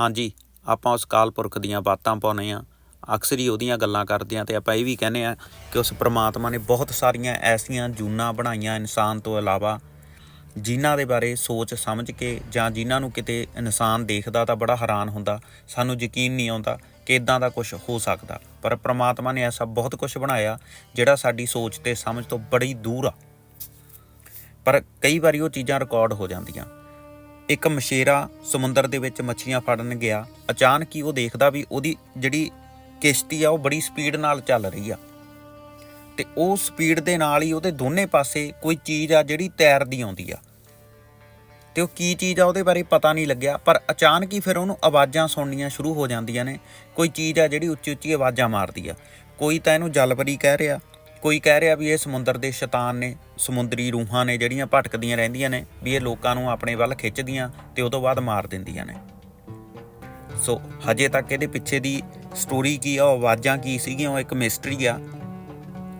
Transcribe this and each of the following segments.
ਹਾਂਜੀ, ਆਪਾਂ ਉਸ ਕਾਲ ਪੁਰਖ ਦੀਆਂ ਬਾਤਾਂ ਪਾਉਂਦੇ ਆ ਅਕਸਰ ਹੀ ਉਹਦੀਆਂ ਗੱਲਾਂ ਕਰਦੇ ਆ ਤੇ ਆਪਾਂ ਇਹ ਵੀ ਕਹਿੰਦੇ ਆ ਕਿ ਉਸ ਪ੍ਰਮਾਤਮਾ ਨੇ ਬਹੁਤ ਸਾਰੀਆਂ ਐਸੀਆਂ ਜੂਨਾਂ ਬਣਾਈਆਂ ਇਨਸਾਨ ਤੋਂ ਇਲਾਵਾ, ਜਿਨ੍ਹਾਂ ਦੇ ਬਾਰੇ ਸੋਚ ਸਮਝ ਕੇ ਜਾਂ ਜਿਨ੍ਹਾਂ ਨੂੰ ਕਿਤੇ ਇਨਸਾਨ ਦੇਖਦਾ ਤਾਂ ਬੜਾ ਹੈਰਾਨ ਹੁੰਦਾ, ਸਾਨੂੰ ਯਕੀਨ ਨਹੀਂ ਆਉਂਦਾ ਕਿ ਇਦਾਂ ਦਾ ਕੁਝ ਹੋ ਸਕਦਾ। ਪਰ ਪ੍ਰਮਾਤਮਾ ਨੇ ਐਸਾ ਬਹੁਤ ਕੁਝ ਬਣਾਇਆ ਜਿਹੜਾ ਸਾਡੀ ਸੋਚ ਤੇ ਸਮਝ ਤੋਂ ਬੜੀ ਦੂਰ ਆ। ਪਰ ਕਈ ਵਾਰੀ ਉਹ ਚੀਜ਼ਾਂ ਰਿਕਾਰਡ ਹੋ ਜਾਂਦੀਆਂ। ਇੱਕ ਮਸ਼ੇਰਾ ਸਮੁੰਦਰ ਦੇ ਵਿੱਚ ਮੱਛੀਆਂ ਫੜਨ ਗਿਆ। ਅਚਾਨਕ ਹੀ ਉਹ ਦੇਖਦਾ ਵੀ ਉਹਦੀ ਜਿਹੜੀ ਕਿਸ਼ਤੀ ਆ, ਉਹ ਬੜੀ ਸਪੀਡ ਨਾਲ ਚੱਲ ਰਹੀ ਆ। ਤੇ ਉਹ ਸਪੀਡ ਦੇ ਨਾਲ ਹੀ ਉਹਦੇ ਦੋਨੇ ਪਾਸੇ ਕੋਈ ਚੀਜ਼ ਆ ਜਿਹੜੀ ਤੈਰਦੀ ਆਉਂਦੀ ਆ। ਤੇ ਉਹ ਕੀ ਚੀਜ਼ ਆ ਉਹਦੇ ਬਾਰੇ ਪਤਾ ਨਹੀਂ ਲੱਗਿਆ, ਪਰ ਅਚਾਨਕ ਹੀ ਫਿਰ ਉਹਨੂੰ ਆਵਾਜ਼ਾਂ ਸੁਣਨੀਆਂ ਸ਼ੁਰੂ ਹੋ ਜਾਂਦੀਆਂ ਨੇ। ਕੋਈ ਚੀਜ਼ ਆ ਜਿਹੜੀ ਉੱਚੀ ਉੱਚੀ ਆਵਾਜ਼ਾਂ ਮਾਰਦੀ ਆ। ਕੋਈ ਤਾਂ ਇਹਨੂੰ ਜਲਪਰੀ ਕਹਿ ਰਿਹਾ ਕੋਈ ਕਹਿ ਰਿਹਾ ਵੀ ਇਹ ਸਮੁੰਦਰ ਦੇ ਸ਼ੈਤਾਨ ਨੇ ਸਮੁੰਦਰੀ ਰੂਹਾਂ ਨੇ ਜਿਹੜੀਆਂ ਭਟਕਦੀਆਂ ਰਹਿੰਦੀਆਂ ਨੇ ਵੀ ਇਹ ਲੋਕਾਂ ਨੂੰ ਆਪਣੇ ਵੱਲ ਖਿੱਚਦੀਆਂ ਤੇ ਤੋਂ ਬਾਅਦ ਮਾਰ ਦਿੰਦੀਆਂ ਨੇ। ਸੋ ਹਜੇ ਤੱਕ ਇਹਦੇ ਪਿੱਛੇ ਦੀ ਸਟੋਰੀ ਕੀ ਆ ਉਹ ਆਵਾਜ਼ਾਂ ਕੀ ਸੀਗੀਆਂ ਉਹ ਇੱਕ ਮਿਸਟਰੀ ਆ।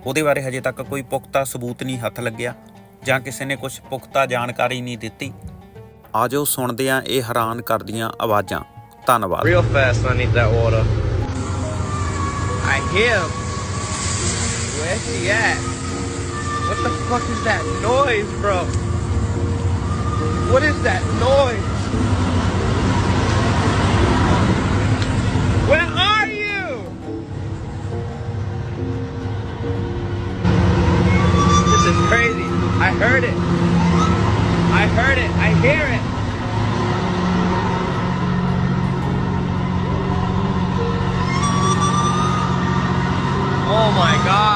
ਉਹਦੇ ਬਾਰੇ ਹਜੇ ਤੱਕ ਕੋਈ ਪੁਖਤਾ ਸਬੂਤ ਨਹੀਂ ਹੱਥ ਲੱਗਿਆ ਜਾਂ ਕਿਸੇ ਨੇ ਕੁਝ ਪੁਖਤਾ ਜਾਣਕਾਰੀ ਨਹੀਂ ਦਿੱਤੀ। ਆਜੋ ਸੁਣਦੇ ਆ ਇਹ ਹੈਰਾਨ ਕਰਦੀਆਂ ਆਵਾਜ਼ਾਂ। ਧੰਨਵਾਦ। Real fast, I need that water. I hear Where she at? What the fuck is that noise, bro? What is that noise? Where are you? This is crazy. I heard it. I heard it. I hear it. Oh my god.